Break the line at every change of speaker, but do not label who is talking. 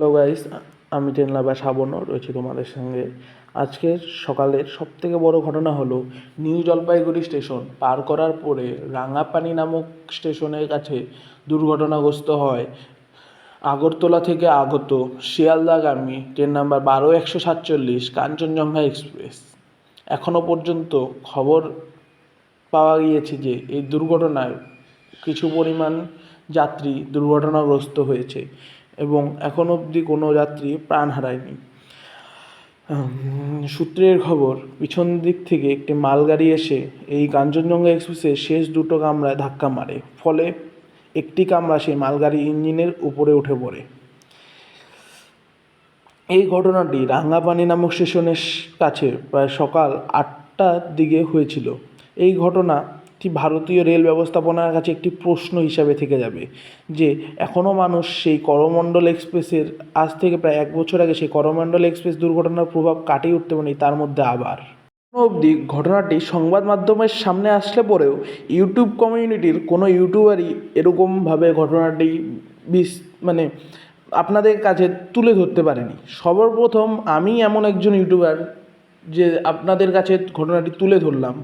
Hello guys আমি টেনলা বা শ্রাবণ রয়েছি তোমাদের সঙ্গে। আজকের সকালের সবথেকে বড় ঘটনা হলো নিউ জলপাইগুড়ি স্টেশন পার করার পরে রাঙাপানি নামক স্টেশনের কাছে দুর্ঘটনাগ্রস্ত হয় আগরতলা থেকে আগত শিয়ালদাগামী ট্রেন নাম্বার বারো একশো সাতচল্লিশ কাঞ্চনজঙ্ঘা এক্সপ্রেস। এখনও পর্যন্ত খবর পাওয়া গিয়েছে যে এই দুর্ঘটনায় কিছু পরিমাণ যাত্রী দুর্ঘটনাগ্রস্ত হয়েছে। এবং এখন অবধি কোনো যাত্রী প্রাণ হারায়নি। সূত্রের খবর, পিছন দিক থেকে একটি মালগাড়ি এসে এই কাঞ্চনজঙ্ঘা এক্সপ্রেসের শেষ দুটো কামরায় ধাক্কা মারে, ফলে একটি কামরা সেই মালগাড়ি ইঞ্জিনের উপরে উঠে পড়ে। এই ঘটনাটি রাঙ্গাপানি নামক স্টেশনের কাছে প্রায় সকাল আটটার দিকে হয়েছিল। এই ঘটনাটি ভারতীয় রেল ব্যবস্থাপনার কাছে একটি প্রশ্ন হিসাবে থেকে যাবে যে, এখনও মানুষ সেই করমণ্ডল এক্সপ্রেসের, আজ থেকে প্রায় এক বছর আগে সেই করমণ্ডল এক্সপ্রেস দুর্ঘটনার প্রভাব কাটিয়ে উঠতে পারেনি, তার মধ্যে আবার। অবধি ঘটনাটি সংবাদ মাধ্যমের সামনে আসলে পরেও ইউটিউব কমিউনিটির কোনো ইউটিউবারই এরকমভাবে ঘটনাটি বিশ মানে আপনাদের কাছে তুলে ধরতে পারেনি। সর্বপ্রথম আমি এমন একজন ইউটিউবার যে আপনাদের কাছে ঘটনাটি তুলে ধরলাম।